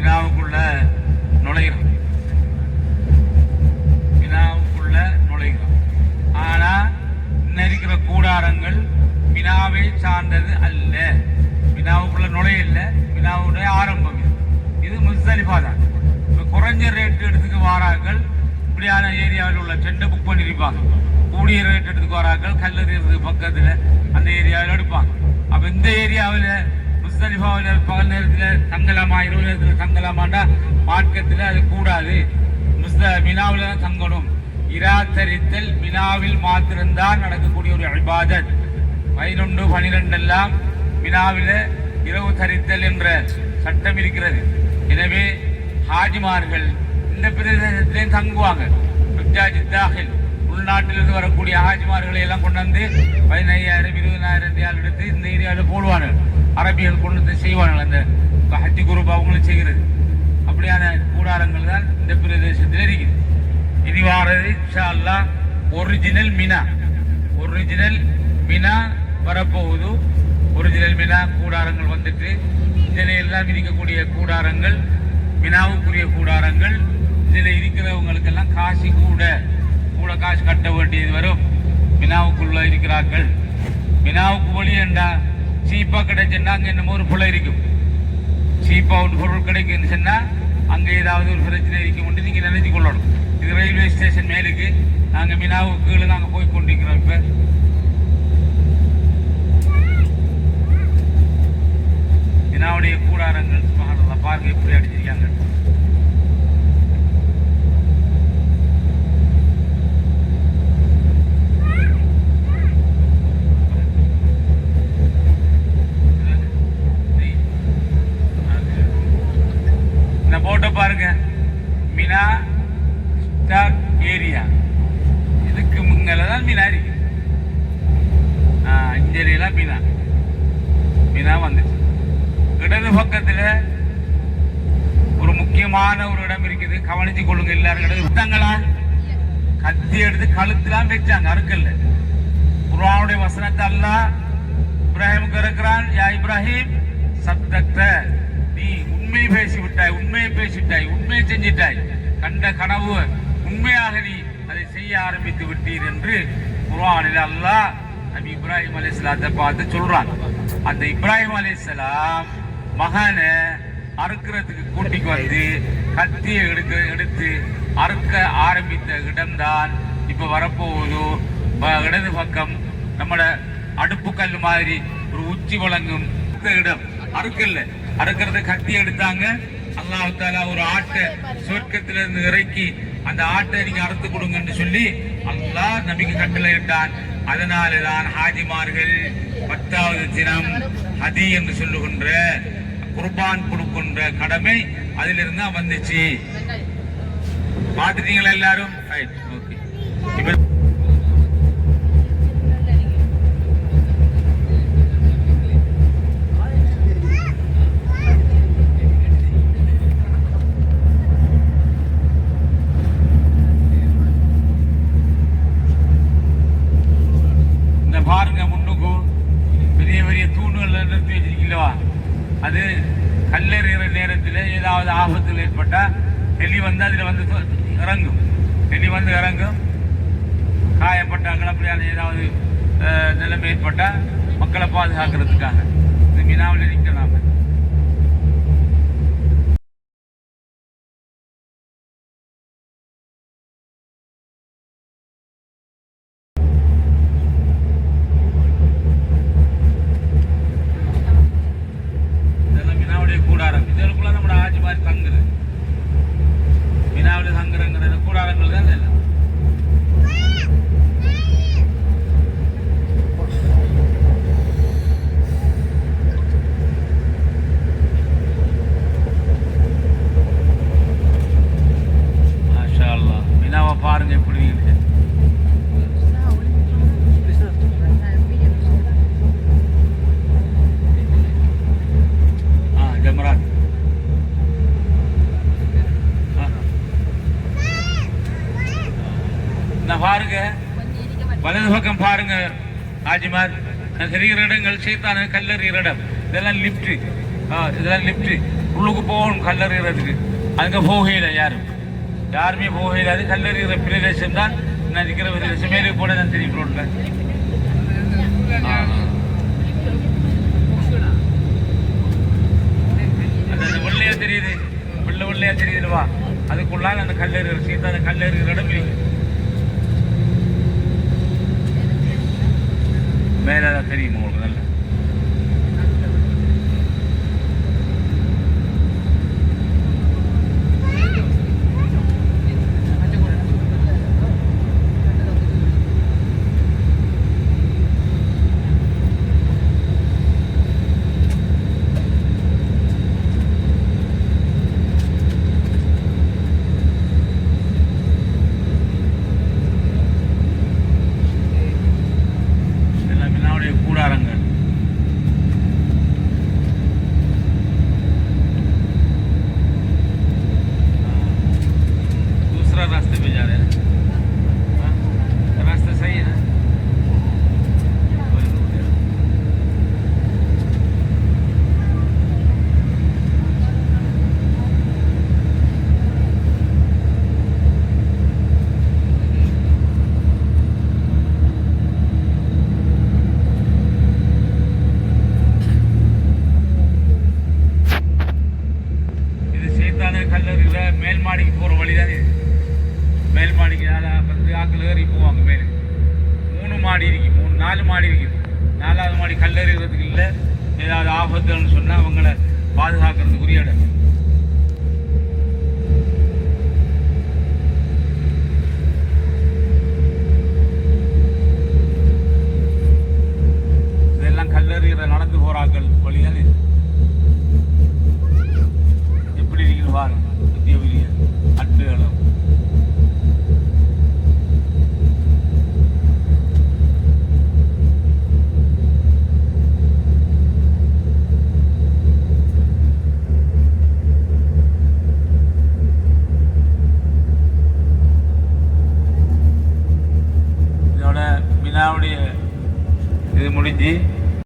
வினாவுக்குள்ள நுழைகிறோம் வினாவுக்குள்ள நுழைகிறோம் ஆனா இன்ன இருக்கிற கூடாரங்கள் வினாவை சார்ந்தது அல்ல. வினாவுக்குள்ள நுழையல. வினாவுடைய ஆரம்பம் இது. முஸ்தலிஃபா தான். இப்போ குறைஞ்ச ரேட் எடுத்துக்கு வாராக்கள் இப்படியான ஏரியாவில் உள்ள டெண்டை புக் பண்ணியிருப்பாங்க கூடிய ரேட் எடுத்துக்கு வராக்கள் கல்லறியது பக்கத்தில் அந்த ஏரியாவில் எடுப்பாங்க. அப்போ இந்த ஏரியாவில் முஸ்தலிஃபாவில் பகல் நேரத்தில் தங்கலாமா இரவு நேரத்தில் தங்கலாமாண்டா? மார்க்கத்தில் அது கூடாது. முஸ்த மினாவில் தான் தங்கணும். இராத்தரித்தல் மினாவில் மாத்திரம்தான் நடக்கக்கூடிய ஒரு அபாதத் பதினொன்று பனிரெண்டு எல்லாம் மினாவில் இரவு தரித்தல் என்ற சட்டம் இருக்கிறது. எனவே ஹாஜிமார்கள் இந்த பிரதேசத்திலே தங்குவாங்க. உள்நாட்டிலிருந்து வரக்கூடிய ஹாஜிமார்களை எல்லாம் கொண்டு வந்து பதினையாயிரம் இருபதாயிரம் ரியால் எடுத்து இந்த ஏரியாவில் போடுவாங்க அரபியல் கொண்டு வந்து செய்வாங்க அந்த ஹஜ்ஜி குரூப் அவங்களும் செய்கிறது. அப்படியான கூடாரங்கள் தான் இந்த பிரதேசத்தில் இருக்குது. இனி வாரது இன்ஷா அல்லாஹ் ஒரிஜினல் மினா. ஒரிஜினல் மினா வரப்போகுது. ஒரிஜினல் மினா கூடாரங்கள் வந்துட்டு இதில் எல்லாம் இருக்கக்கூடிய கூடாரங்கள் மினாவுக்குரிய கூடாரங்கள் இதில் இருக்கிறவங்களுக்கெல்லாம் காசு கூட. கூட காசு கட்ட வேண்டியது வரும். மினாவுக்குள்ள இருக்கிறார்கள். மினாவுக்கு வழி வெளியேண்டா சீப்பாக கிடைச்சுன்னா அங்கே என்னமோ ஒரு புலை இருக்கும் சீப்பாக ஒரு பொருள் கிடைக்குன்னு சொன்னால் அங்கே ஏதாவது ஒரு பிரச்சனை இருக்கும் நீங்கள் நினைச்சு கொள்ளணும். இது ரயில்வே ஸ்டேஷன் மேலுக்கு நாங்கள் மினாவுக்கு கீழே நாங்கள் போய் கொண்டிருக்கிறோம் இப்போ. மினாவுடைய கூடாரங்கள் சுபஹானல்லாஹ், பாருங்க எப்படி அடிச்சிருக்காங்க இந்த போட்டோ பாருங்க மினா ஸ்டார் ஏரியா. இதுக்கு முன்னால தான் மினா இருக்கு இஞ்சலியெல்லாம் மீனா. மீனா வந்துச்சு. இடது பக்கத்துல ஒரு முக்கியமான ஒரு இடம் இருக்குது. கவனிச்சு கொள்ளுங்க எல்லாரும். இடது புத்தங்களால் கத்தி எடுத்து கழுத்துலாம் வச்சாங்க. அறுக்கல்ல. குரானுடைய வசனத்தை அல்ல இப்ராஹிமுக்கு இருக்கிறான் யா இப்ராஹிம் சத்தத்தை நீ உண்மை பேசி விட்டாய் உண்மையை பேசிவிட்டாய் உண்மையை செஞ்சிட்டாய். கண்ட கனவு உண்மையாக நீ அதை செய்ய ஆரம்பித்து விட்டீர் என்று குர்ஆனில் அல்லாஹ் நபி இப்ராஹிம் அலைஹிஸ்ஸலாத்தை பார்த்து சொல்றான். அந்த இப்ராஹிம் அலைஹிஸ்ஸலாம் மகனை அறுக்கிறதுக்கு கூட்டிக்கு வந்து கத்தியை எடுக்க எடுத்து அறுக்க ஆரம்பித்த இடம்தான் இப்ப வரப்போகுது. இடது பக்கம் நம்மட அடுப்பு கல் மாதிரி ஒரு உச்சி வழங்கும் இடம். அறுக்கல்ல. அறுக்கிறது கத்தி எடுத்தாங்க. அல்லாஹால ஒரு ஆட்டை சொர்க்கத்துல இருந்து இறக்கி அந்த ஆட்டை நீங்க அறுத்து கொடுங்கன்னு சொல்லி அல்லாஹ் நபிக்கு கட்டளை இட்டான் அதனாலதான் ஹாஜிமார்கள் பத்தாவது தினம் ஹதி என்று சொல்லுகின்ற குர்பான் கொடுக்கின்ற கடமை அதிலிருந்து வந்துச்சு. பார்த்துட்டீங்களா எல்லாரும்? ரைட் ஓகே இப்போ அது கல்லெறிகிற நேரத்தில் ஏதாவது ஆபத்தில் ஏற்பட்டால் எலி வந்து அதில் வந்து இறங்கும். எலி வந்து இறங்கும். காயப்பட்டாங்களா அப்படியான ஏதாவது நிலைமை ஏற்பட்டால் மக்களை பாதுகாக்கிறதுக்காக. இது மினாவில் நிற்கலாம் இதெல்லாம் மினாவுடைய கூடாரம் இதற்குள்ள நம்ம ஆட்சி மாதிரி தங்குது மினாவுடைய தங்குறங்கிறது கூடாரங்கள் தான் இதெல்லாம் மாஷா அல்லாஹ். மினாவை பாருங்க எப்படி இருக்கு ஆ ஜமராத் ஆ. நான் பாருங்க வலது பக்கம் பாருங்க ஆஜிமார். தெரிகிற இடங்கள் சீத்தான கல்லறிகிற இடம் இதெல்லாம் லிப்ட் இதெல்லாம் லிப்ட் உள்ளுக்கு போகணும் கல்லறிகிறதுக்கு அங்கே போகையில் யாரும். யாருமே போகையிலாது கல்லறிகிற பிரதேசம் தான். நான் இருக்கிற பிரதேசம். மேலே போட தான் தெரியும் ரோட்ல வெள்ளையா தெரியுது. வெள்ளை வெள்ளையா தெரியுதுவா அதுக்குள்ளால அந்த கல்லறிகிற சீத்தா அந்த கல்லறிகிற இடம் இருக்கு. இது சீத்தான மேல் மாடிக்கு போகிற வழி தான் இது மேல் மாடிக்கு வந்து ஆக்கள் ஏறி போவாங்க மேலே. மூணு மாடி இருக்குது மூணு நாலு மாடி இருக்குது நாலாவது மாடி கல்லறிகிறதுக்கு இல்லை ஏதாவது ஆபத்துன்னு சொன்னால் அவங்கள பாதுகாக்கிறதுக்குரிய இடம்.